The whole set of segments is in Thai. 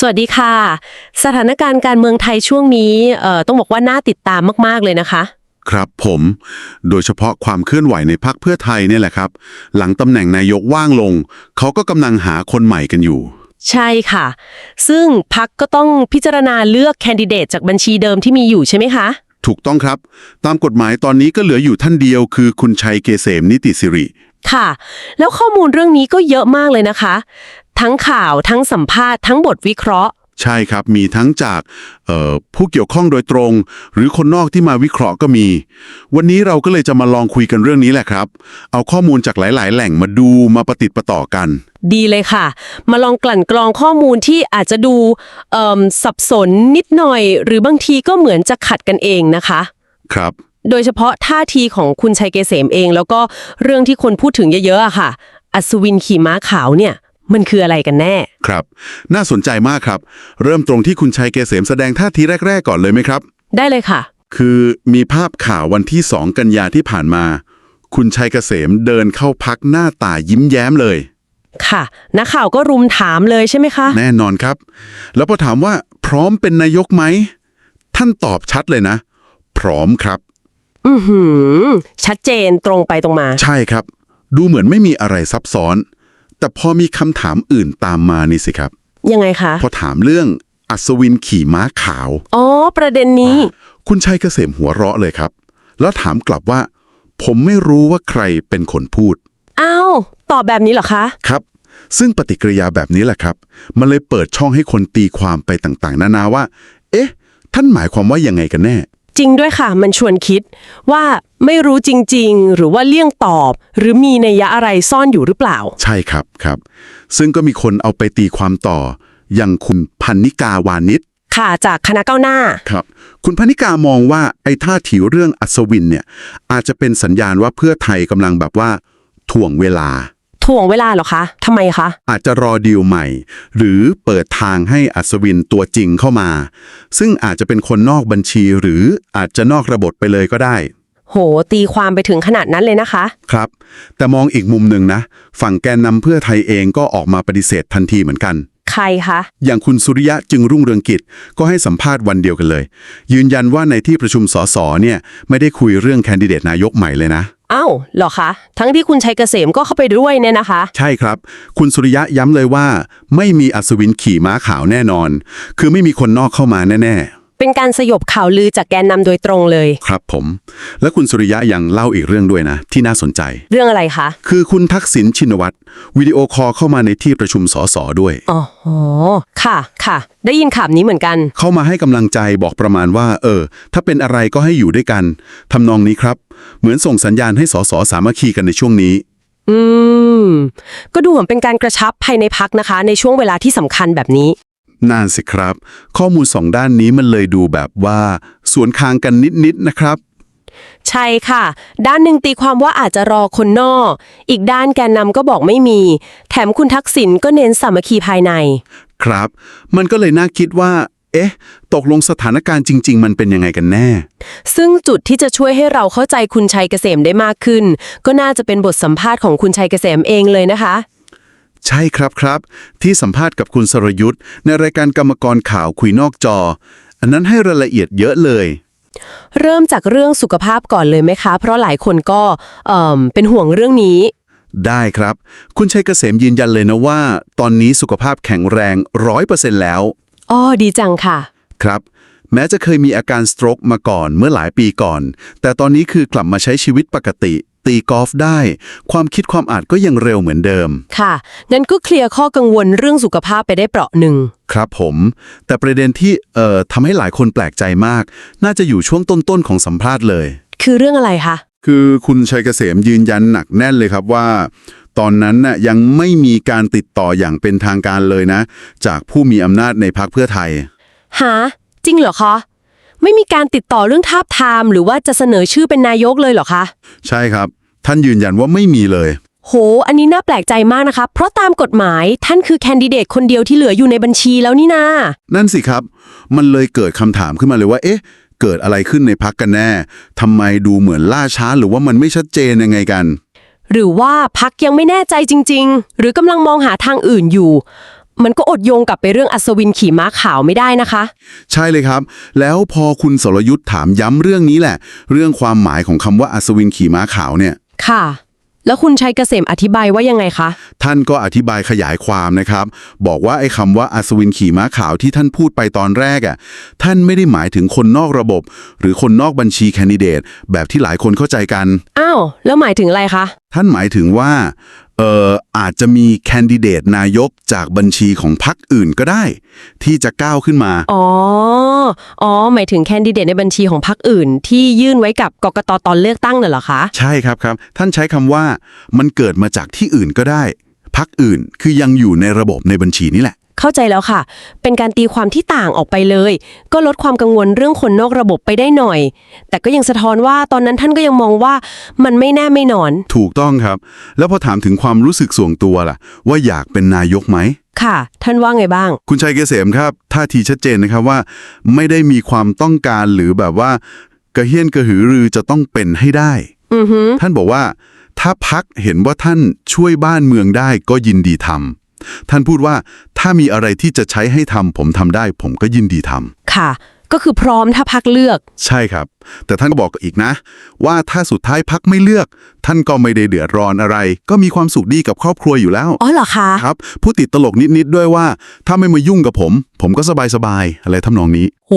สวัสดีค่ะ สถานการณ์การเมืองไทยช่วงนี้เอ่อต้องบอกว่าน่าติดตามมาก ๆ เลยนะคะ ครับผม โดยเฉพาะความเคลื่อนไหวในพักเพื่อไทยเนี่ยแหละครับ หลังตำแหน่งนายกว่างลง เขาก็กำลังหาคนใหม่กันอยู่ ใช่ค่ะ ซึ่งพักก็ต้องพิจารณาเลือกแคนดิเดตจากบัญชีเดิมที่มีอยู่ใช่ไหมคะ ถูกต้องครับ ตามกฎหมายตอนนี้ก็เหลืออยู่ท่านเดียวคือคุณชัยเกษมนิติสิริ ค่ะ แล้วข้อมูลเรื่องนี้ก็เยอะมากเลยนะคะ ทั้งข่าวทั้งสัมภาษณ์ทั้งบทวิเคราะห์ ใช่ครับ มีทั้งจากเอ่อผู้เกี่ยวข้องโดยตรง หรือคนนอกที่มาวิเคราะห์ก็มี วันนี้เราก็เลยจะมาลองคุยกันเรื่องนี้แหละครับ เอาข้อมูลจากหลาย ๆ แหล่งมาดูมาประติดประต่อกัน ดีเลยค่ะ มาลองกลั่นกรองข้อมูลที่อาจจะดูเอิ่มสับสนนิดหน่อย หรือบางทีก็เหมือนจะขัดกันเองนะคะ ครับ โดยเฉพาะท่าทีของคุณชัยเกษมเอง แล้วก็เรื่องที่คนพูดถึงเยอะๆอะค่ะ อัศวินขี่ม้าขาวเนี่ย มันคืออะไรกันแน่ ครับ น่าสนใจมากครับ เริ่มตรงที่คุณชัยเกษมแสดงท่าทีแรก ๆ ก่อนเลยไหมครับ ได้เลยค่ะ คือมีภาพข่าววันที่ 2 กันยาที่ผ่านมา คุณชัยเกษมเดินเข้าพักหน้าตายิ้มแย้มเลย ค่ะนักข่าวก็รุมถามเลยใช่ไหมคะ แน่นอนครับ แล้วพอถามว่าพร้อมเป็นนายกไหม ท่านตอบชัดเลยนะ พร้อมครับ อือหือ ชัดเจนตรงไปตรงมา ใช่ครับ ดูเหมือนไม่มีอะไรซับซ้อน แต่พอมีคำถามอื่นตามมานี่สิครับ ยังไงคะ พอถามเรื่องอัศวินขี่ม้าขาว อ๋อ ประเด็นนี้ คุณชัยเกษมหัวเราะเลยครับ แล้วถามกลับว่า ผมไม่รู้ว่าใครเป็นคนพูด อ้าว ตอบแบบนี้เหรอคะ ครับ ซึ่งปฏิกิริยาแบบนี้แหละครับ มันเลยเปิดช่องให้คนตีความไปต่างๆ นานาว่า เอ๊ะ ท่านหมายความว่ายังไงกันแน่ จริงด้วยค่ะ มันชวนคิดว่าไม่รู้จริง ๆ หรือว่าเลี่ยงตอบ หรือมีนัยยะอะไรซ่อนอยู่หรือเปล่า ใช่ครับครับ ซึ่งก็มีคนเอาไปตีความต่อ อย่างคุณพันนิกาวานิชค่ะจากคณะก้าวหน้า ครับ คุณพันนิกามองว่าไอ้ท่าทีเรื่องอัศวินเนี่ยอาจจะเป็นสัญญาณว่าเพื่อไทยกำลังแบบว่าถ่วงเวลา ถ่วงเวลาเหรอคะทำไมคะ อาจจะรอดีลใหม่ หรือเปิดทางให้อัศวินตัวจริงเข้ามา ซึ่งอาจจะเป็นคนนอกบัญชีหรืออาจจะนอกระบบไปเลยก็ได้ โห ตีความไปถึงขนาดนั้นเลยนะคะ ครับ แต่มองอีกมุมหนึ่งนะ ฝั่งแกนนำเพื่อไทยเองก็ออกมาปฏิเสธทันทีเหมือนกัน ใครคะ อย่างคุณสุริยะจึงรุ่งเรืองกิจก็ให้สัมภาษณ์วันเดียวกันเลย ยืนยันว่าในที่ประชุมสสเนี่ยไม่ได้คุยเรื่องแคนดิเดตนายกใหม่เลยนะ อ้าวเหรอคะ ทั้งที่คุณชัยเกษมก็เข้าไปด้วยเนี่ยนะคะ ใช่ครับ คุณสุริยะย้ำเลยว่า ไม่มีอัศวินขี่ม้าขาวแน่นอน คือไม่มีคนนอกเข้ามาแน่ เป็นการสยบข่าวลือจากแกนนำโดยตรงเลยๆครับผม และคุณสุริยะยังเล่าอีกเรื่องด้วยนะ ที่น่าสนใจ เรื่องอะไรคะคือคุณทักษิณชินวัตรวิดีโอคอลเข้ามาในที่ประชุมสสด้วย อ๋อค่ะค่ะ ได้ยินข่าวนี้เหมือนกัน เข้ามาให้กำลังใจบอกประมาณว่า เออ ถ้าเป็นอะไรก็ให้อยู่ด้วยกันทำนองนี้ครับ เหมือนส่งสัญญาณให้สสสามัคคีกันในช่วงนี้ อืม ก็ดูเหมือนเป็นการกระชับภายในพักนะคะ ในช่วงเวลาที่สำคัญแบบนี้ นานสิครับ ข้อมูลสองด้านนี้มันเลยดูแบบว่า สวนทางกันนิดๆนะครับ ใช่ค่ะ ด้านหนึ่งตีความว่าอาจจะรอคนนอก อีกด้านแกนนำก็บอกไม่มี แถมคุณทักษิณก็เน้นสามัคคีภายใน ครับ มันก็เลยน่าคิดว่า เอ๊ะ ตกลงสถานการณ์จริง ๆ มันเป็นยังไงกันแน่ ซึ่งจุดที่จะช่วยให้เราเข้าใจคุณชัยเกษมได้มากขึ้น ก็น่าจะเป็นบทสัมภาษณ์ของคุณชัยเกษมเองเลยนะคะ ใช่ครับครับ ที่สัมภาษณ์กับคุณสรยุทธ์ในรายการกรรมกรข่าวคุยนอกจอ อันนั้นให้รายละเอียดเยอะเลย เริ่มจากเรื่องสุขภาพก่อนเลยไหมคะ เพราะหลายคนก็เอ่อเป็นห่วงเรื่องนี้ ได้ครับ คุณชัยเกษมยืนยันเลยนะว่า ตอนนี้สุขภาพแข็งแรงร้อยเปอร์เซ็นต์แล้วอ้อดีจังค่ะ ครับ แม้จะเคยมีอาการสโตรกมาก่อนเมื่อหลายปีก่อน แต่ตอนนี้คือกลับมาใช้ชีวิตปกติ ตีกอล์ฟได้ ความคิดความอ่านก็ยังเร็วเหมือนเดิม ค่ะงั้นก็เคลียร์ข้อกังวลเรื่องสุขภาพไปได้เปราะหนึ่ง ครับผม แต่ประเด็นที่เอ่อทำให้หลายคนแปลกใจมาก น่าจะอยู่ช่วงต้นๆของสัมภาษณ์เลย คือเรื่องอะไรคะ คือคุณชัยเกษมยืนยันหนักแน่นเลยครับว่า ตอนนั้นน่ะยังไม่มีการติดต่ออย่างเป็นทางการเลยนะ จากผู้มีอำนาจในพรรคเพื่อไทย หา จริงเหรอคะ ไม่มีการติดต่อเรื่องทาบทามหรือว่าจะเสนอชื่อเป็นนายกเลยเหรอคะ ใช่ครับ ท่านยืนยันว่าไม่มีเลย โห อันนี้น่าแปลกใจมากนะคะ เพราะตามกฎหมายท่านคือแคนดิเดตคนเดียวที่เหลืออยู่ในบัญชีแล้วนี่นา นั่นสิครับ มันเลยเกิดคำถามขึ้นมาเลยว่า เอ๊ะ เกิดอะไรขึ้นในพักกันแน่ทำไมดูเหมือนล่าช้าหรือว่ามันไม่ชัดเจนยังไงกัน หรือว่าพักยังไม่แน่ใจจริง ๆ หรือกำลังมองหาทางอื่นอยู่ มันก็อดโยงกลับไปเรื่องอัศวินขี่ม้าขาวไม่ได้นะคะ ใช่เลยครับ แล้วพอคุณสรยุทธ์ถามย้ำเรื่องนี้แหละ เรื่องความหมายของคำว่าอัศวินขี่ม้าขาวเนี่ย ค่ะ แล้วคุณชัยเกษมอธิบายว่ายังไงคะ ท่านก็อธิบายขยายความนะครับ บอกว่าไอ้คำว่าอัศวินขี่ม้าขาวที่ท่านพูดไปตอนแรกอะท่านไม่ได้หมายถึงคนนอกระบบ หรือคนนอกบัญชีแคนดิเดตแบบที่หลายคนเข้าใจกัน อ้าว แล้วหมายถึงอะไรคะ ท่านหมายถึงว่าเอ่ออาจจะมีแคนดิเดตนายกจากบัญชีของพรรคอื่นก็ได้ ที่จะก้าวขึ้นมา อ๋อ อ๋อ หมายถึงแคนดิเดตในบัญชีของพรรคอื่น ที่ยื่นไว้กับกกตตอนเลือกตั้งน่ะเหรอคะ ใช่ครับครับ ท่านใช้คำว่ามันเกิดมาจากที่อื่นก็ได้พรรคอื่นคือยังอยู่ในระบบในบัญชีนี่แหละ เข้าใจแล้วค่ะ เป็นการตีความที่ต่างออกไปเลย ก็ลดความกังวลเรื่องคนนอกระบบไปได้หน่อย แต่ก็ยังสะท้อนว่าตอนนั้นท่านก็ยังมองว่ามันไม่แน่ไม่นอน ถูกต้องครับ แล้วพอถามถึงความรู้สึกส่วนตัวล่ะ ว่าอยากเป็นนายกไหม ค่ะ ท่านว่าไงบ้าง คุณชัยเกษมครับท่าทีชัดเจนนะครับว่า ไม่ได้มีความต้องการหรือแบบว่ากระเฮี้ยนกระหือรือจะต้องเป็นให้ได้ อือฮึท่านบอกว่า ถ้าพักเห็นว่าท่านช่วยบ้านเมืองได้ก็ยินดีทำ ท่านพูดว่าถ้ามีอะไรที่จะใช้ให้ทำผมทำได้ ผมก็ยินดีทำค่ะ ก็คือพร้อมถ้าพักเลือก ใช่ครับ แต่ท่านก็บอกอีกนะ ว่าถ้าสุดท้ายพักไม่เลือก ท่านก็ไม่ได้เดือดร้อนอะไร ก็มีความสุขดีกับครอบครัวอยู่แล้วอ๋อเหรอคะครับพูดติดตลกนิดๆด้วยว่า ถ้าไม่มายุ่งกับผม ผมก็สบายๆอะไรทำนองนี้ โห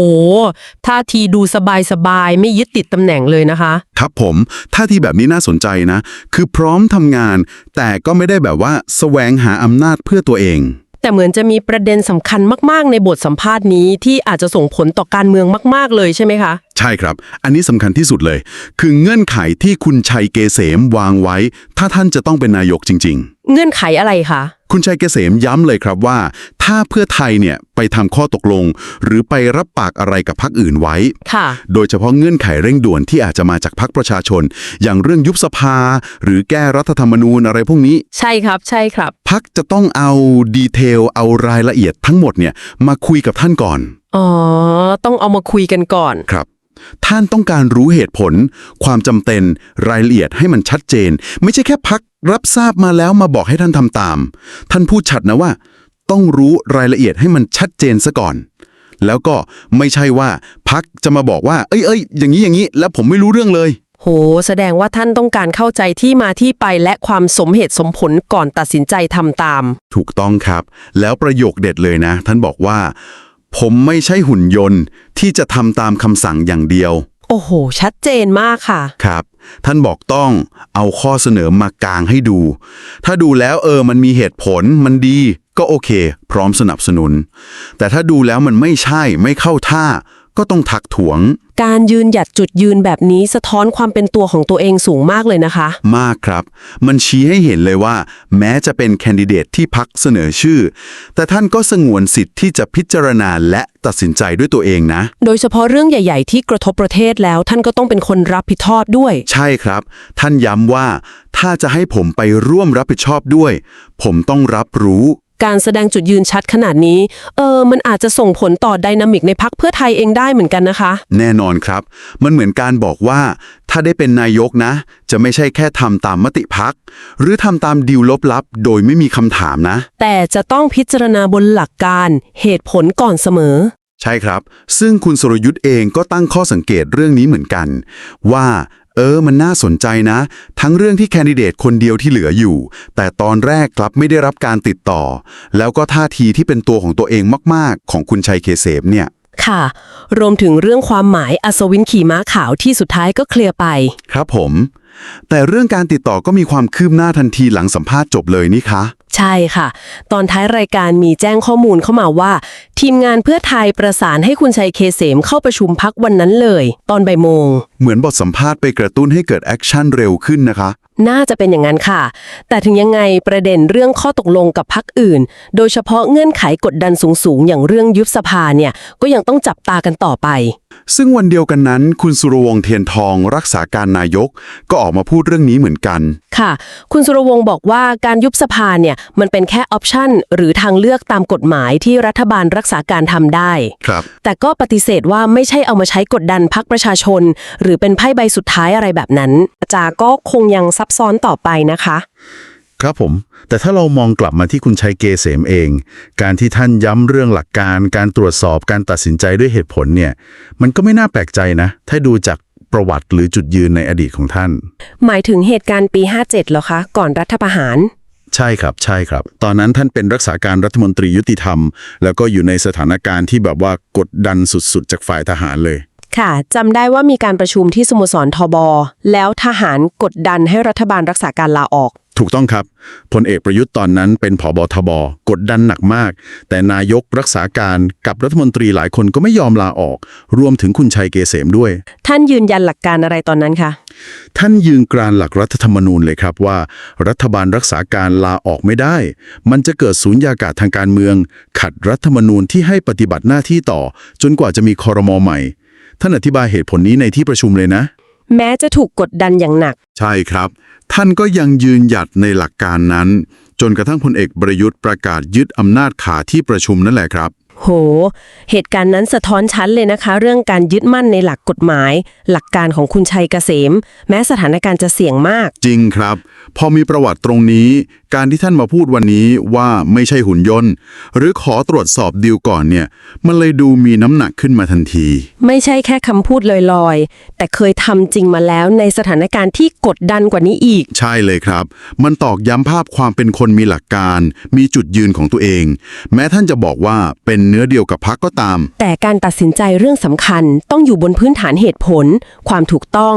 ท่าทีดูสบายสบายๆไม่ยึดติดตำแหน่งเลยนะคะ ครับผมท่าทีแบบนี้น่าสนใจนะ คือพร้อมทำงาน แต่ก็ไม่ได้แบบว่าแสวงหาอำนาจเพื่อตัวเอง แต่เหมือนจะมีประเด็นสำคัญมาก ๆ ในบทสัมภาษณ์นี้ที่อาจจะส่งผลต่อการเมืองมาก ๆ เลยใช่ไหมคะ ใช่ครับ อันนี้สำคัญที่สุดเลย คือเงื่อนไขที่คุณชัยเกษมวางไว้ ถ้าท่านจะต้องเป็นนายกจริง ๆ เงื่อนไขอะไรคะ คุณชัยเกษมย้ำเลยครับว่า ถ้าเพื่อไทยเนี่ยไปทำข้อตกลง หรือไปรับปากอะไรกับพรรคอื่นไว้ค่ะโดยเฉพาะเงื่อนไขเร่งด่วนที่อาจจะมาจากพรรคประชาชน อย่างเรื่องยุบสภา หรือแก้รัฐธรรมนูญอะไรพวกนี้ ใช่ครับ ใช่ครับพรรคจะต้องเอาดีเทลเอารายละเอียดทั้งหมดเนี่ยมาคุยกับท่านก่อน อ๋อ ต้องเอามาคุยกันก่อนครับท่านต้องการรู้เหตุผล ความจำเป็น รายละเอียดให้มันชัดเจน ไม่ใช่แค่พัก รับทราบมาแล้วมาบอกให้ท่านทำตาม ท่านพูดชัดนะว่า ต้องรู้รายละเอียดให้มันชัดเจนซะก่อน แล้วก็ไม่ใช่ว่าพักจะมาบอกว่า เอ้ยเอ้ยอย่างนี้อย่างนี้ แล้วผมไม่รู้เรื่องเลย โห แสดงว่าท่านต้องการเข้าใจที่มาที่ไปและความสมเหตุสมผลก่อนตัดสินใจทำตาม ถูกต้องครับ แล้วประโยคเด็ดเลยนะ ท่านบอกว่า ผมไม่ใช่หุ่นยนต์ที่จะทำตามคำสั่งอย่างเดียวโอ้โห ชัดเจนมากค่ะ ครับ ท่านบอกต้องเอาข้อเสนอมากลางให้ดู ถ้าดูแล้วเออมันมีเหตุผลมันดี ก็โอเค พร้อมสนับสนุน แต่ถ้าดูแล้วมันไม่ใช่ไม่เข้าท่า ก็ต้องถักถวง การยืนหยัดจุดยืนแบบนี้สะท้อนความเป็นตัวของตัวเองสูงมากเลยนะคะ มากครับ มันชี้ให้เห็นเลยว่า แม้จะเป็นแคนดิเดตที่พักเสนอชื่อ แต่ท่านก็สงวนสิทธิ์ที่จะพิจารณาและตัดสินใจด้วยตัวเองนะ โดยเฉพาะเรื่องใหญ่ ๆ ที่กระทบประเทศแล้วท่านก็ต้องเป็นคนรับผิดชอบด้วย ใช่ครับ ท่านย้ำว่า ถ้าจะให้ผมไปร่วมรับผิดชอบด้วย ผมต้องรับรู้ การแสดงจุดยืนชัดขนาดนี้ เออ มันอาจจะส่งผลต่อไดนามิกในพักเพื่อไทยเองได้เหมือนกันนะคะ แน่นอนครับ มันเหมือนการบอกว่า ถ้าได้เป็นนายกนะ จะไม่ใช่แค่ทำตามมติพัก หรือทำตามดีลลบลับโดยไม่มีคำถามนะ แต่จะต้องพิจารณาบนหลักการเหตุผลก่อนเสมอ ใช่ครับ ซึ่งคุณสรยุทธ์เองก็ตั้งข้อสังเกตเรื่องนี้เหมือนกัน ว่า เออ มันน่าสนใจนะ ทั้งเรื่องที่แคนดิเดตคนเดียวที่เหลืออยู่ แต่ตอนแรกกลับไม่ได้รับการติดต่อ แล้วก็ท่าทีที่เป็นตัวของตัวเองมาก ๆ ของคุณชัยเคเสมเนี่ย ค่ะ รวมถึงเรื่องความหมายอัศวินขี่ม้าขาวที่สุดท้ายก็เคลียร์ไป ครับผม แต่เรื่องการติดต่อก็มีความคืบหน้าทันทีหลังสัมภาษณ์จบเลยนี่คะ ใช่ค่ะ ตอนท้ายรายการมีแจ้งข้อมูลเข้ามาว่า ทีมงานเพื่อไทยประสานให้คุณชัยเคเสมเข้าประชุมพักวันนั้นเลย ตอนบ่ายโมงเหมือนบทสัมภาษณ์ไปกระตุ้นให้เกิดแอคชั่นเร็วขึ้นนะคะ น่าจะเป็นอย่างนั้นค่ะ แต่ถึงยังไงประเด็นเรื่องข้อตกลงกับพักอื่น โดยเฉพาะเงื่อนไขกดดันสูงๆ อย่างเรื่องยุบสภาเนี่ย ก็ยังต้องจับตากันต่อไป ซึ่งวันเดียวกันนั้น คุณสุรวงศ์เทียนทองรักษาการนายก ก็ออกมาพูดเรื่องนี้เหมือนกัน ค่ะ คุณสุรวงศ์บอกว่าการยุบสภาเนี่ยมันเป็นแค่ออปชันหรือทางเลือกตามกฎหมายที่รัฐบาลรักษาการทำได้ ครับ แต่ก็ปฏิเสธว่าไม่ใช่เอามาใช้กดดันพักประชาชน หรือเป็นไพ่ใบสุดท้ายอะไรแบบนั้น จาก็คงยังซับซ้อนต่อไปนะคะ ครับผม แต่ถ้าเรามองกลับมาที่คุณชัยเกษมเอง การที่ท่านย้ำเรื่องหลักการ การตรวจสอบการตัดสินใจด้วยเหตุผลเนี่ย มันก็ไม่น่าแปลกใจนะ ถ้าดูจากประวัติหรือจุดยืนในอดีตของท่าน หมายถึงเหตุการณ์ปี 57เหรอคะ ก่อนรัฐประหาร ใช่ครับ ใช่ครับ ตอนนั้นท่านเป็นรักษาการรัฐมนตรียุติธรรม แล้วก็อยู่ในสถานการณ์ที่แบบว่ากดดันสุดๆ จากฝ่ายทหารเลย ค่ะจำได้ว่ามีการประชุมที่สโมสรทบแล้วทหารกดดันให้รัฐบาลรักษาการลาออก ถูกต้องครับพลเอกประยุทธ์ตอนนั้นเป็นผอบทบ กดดันหนักมาก แต่นายกรักษาการกับรัฐมนตรีหลายคนก็ไม่ยอมลาออก รวมถึงคุณชัยเกษมด้วย ท่านยืนยันหลักการอะไรตอนนั้นคะท่านยืนกรานหลักรัฐธรรมนูญเลยครับว่า รัฐบาลรักษาการลาออกไม่ได้ มันจะเกิดสูญญากาศทางการเมือง ขัดรัฐธรรมนูญที่ให้ปฏิบัติหน้าที่ต่อ จนกว่าจะมีคอรมอใหม่ ท่านอธิบายเหตุผลนี้ในที่ประชุมเลยนะ แม้จะถูกกดดันอย่างหนัก ใช่ครับ ท่านก็ยังยืนหยัดในหลักการนั้น จนกระทั่งพลเอกประยุทธ์ประกาศยึดอำนาจขาที่ประชุมนั่นแหละครับ โห เหตุการณ์นั้นสะท้อนชัดเลยนะคะ เรื่องการยึดมั่นในหลักกฎหมาย หลักการของคุณชัยเกษม แม้สถานการณ์จะเสี่ยงมาก จริงครับ พอมีประวัติตรงนี้ การที่ท่านมาพูดวันนี้ว่าไม่ใช่หุ่นยนต์ หรือขอตรวจสอบดีลก่อนเนี่ย มันเลยดูมีน้ำหนักขึ้นมาทันที ไม่ใช่แค่คำพูดลอยๆ แต่เคยทำจริงมาแล้วในสถานการณ์ที่กดดันกว่านี้อีก ใช่เลยครับ มันตอกย้ำภาพความเป็นคนมีหลักการ มีจุดยืนของตัวเอง แม้ท่านจะบอกว่าเป็นเนื้อเดียวกับพักก็ตาม แต่การตัดสินใจเรื่องสำคัญต้องอยู่บนพื้นฐานเหตุผล ความถูกต้อง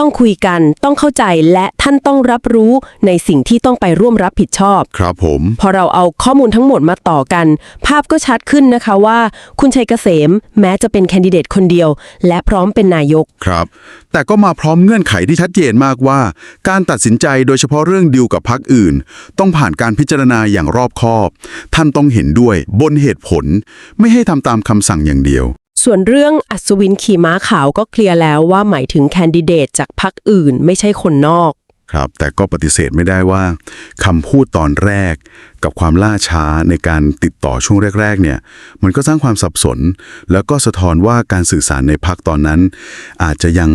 ต้องคุยกัน ต้องเข้าใจและท่านต้องรับรู้ในสิ่งที่ต้องไปร่วมรับผิดชอบ ครับผม พอเราเอาข้อมูลทั้งหมดมาต่อกัน ภาพก็ชัดขึ้นนะคะว่า คุณชัยเกษม แม้จะเป็นแคนดิเดตคนเดียว และพร้อมเป็นนายก ครับ แต่ก็มาพร้อมเงื่อนไขที่ชัดเจนมากว่า การตัดสินใจโดยเฉพาะเรื่องดีลกับพักอื่น ต้องผ่านการพิจารณาอย่างรอบคอบ ท่านต้องเห็นด้วยบนเหตุผล ไม่ให้ทำตามคำสั่งอย่างเดียว ส่วนเรื่องอัศวินขี่ม้าขาวก็เคลียร์แล้วว่าหมายถึงแคนดิเดตจากพรรคอื่นไม่ใช่คนนอก ครับ แต่ก็ปฏิเสธไม่ได้ว่าคำพูดตอนแรก กับความล่าช้าในการติดต่อช่วงแรก ๆ เนี่ย มันก็สร้างความสับสน แล้วก็สะท้อนว่าการสื่อสารในพักตอนนั้น อาจจะยัง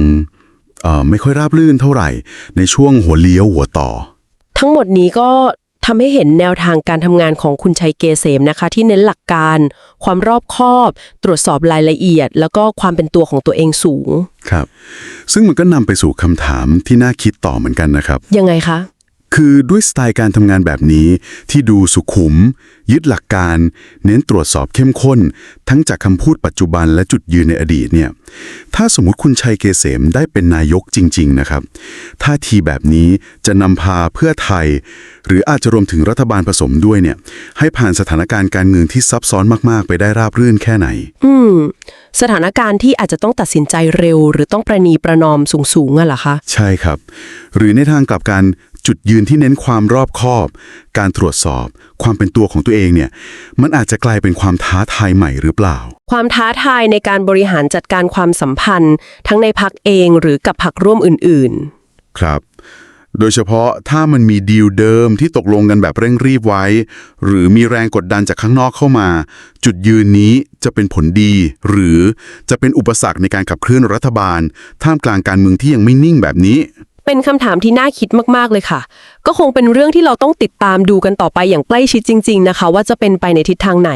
เอ่อไม่ค่อยราบรื่นเท่าไหร่ ในช่วงหัวเลี้ยวหัวต่อ ทั้งหมดนี้ก็ ทำให้เห็นแนวทางการทำงานของคุณชัยเกษมนะคะ ที่เน้นหลักการ ความรอบคอบ ตรวจสอบรายละเอียด แล้วก็ความเป็นตัวของตัวเองสูง ครับ ซึ่งมันก็นำไปสู่คำถามที่น่าคิดต่อเหมือนกันนะครับ ยังไงคะ คือด้วยสไตล์การทำงานแบบนี้ที่ดูสุขุม ยึดหลักการ เน้นตรวจสอบเข้มข้น ทั้งจากคำพูดปัจจุบันและจุดยืนในอดีตเนี่ยถ้าสมมุติคุณชัยเกษมได้เป็นนายกจริง ๆ นะครับท่าทีแบบนี้จะนำพาเพื่อไทย หรืออาจจะรวมถึงรัฐบาลผสมด้วยเนี่ยให้ผ่านสถานการณ์การเมืองที่ซับซ้อนมากๆ ไปได้ราบรื่นแค่ไหน อืม สถานการณ์ที่อาจจะต้องตัดสินใจเร็ว หรือต้องประนีประนอมสูงๆอะเหรอคะ ใช่ครับ หรือในทางกลับการ จุดยืนที่เน้นความรอบคอบ การตรวจสอบ ความเป็นตัวของตัวเองเนี่ย มันอาจจะกลายเป็นความท้าทายใหม่หรือเปล่า ความท้าทายในการบริหารจัดการความสัมพันธ์ ทั้งในพักเองหรือกับพักร่วมอื่นครับ โดยเฉพาะถ้ามันมีดีลเดิมที่ตกลงกันแบบเร่งรีบไว้ หรือมีแรงกดดันจากข้างนอกเข้ามา จุดยืนนี้จะเป็นผลดี หรือจะเป็นอุปสรรคในการขับเคลื่อนรัฐบาล ท่ามกลางการเมืองที่ยังไม่นิ่งแบบนี้ๆ เป็นคำถามที่น่าคิดมากๆเลยค่ะ ก็คงเป็นเรื่องที่เราต้องติดตามดูกันต่อไปอย่างใกล้ชิดจริง ๆ นะคะ ว่าจะเป็นไปในทิศทางไหน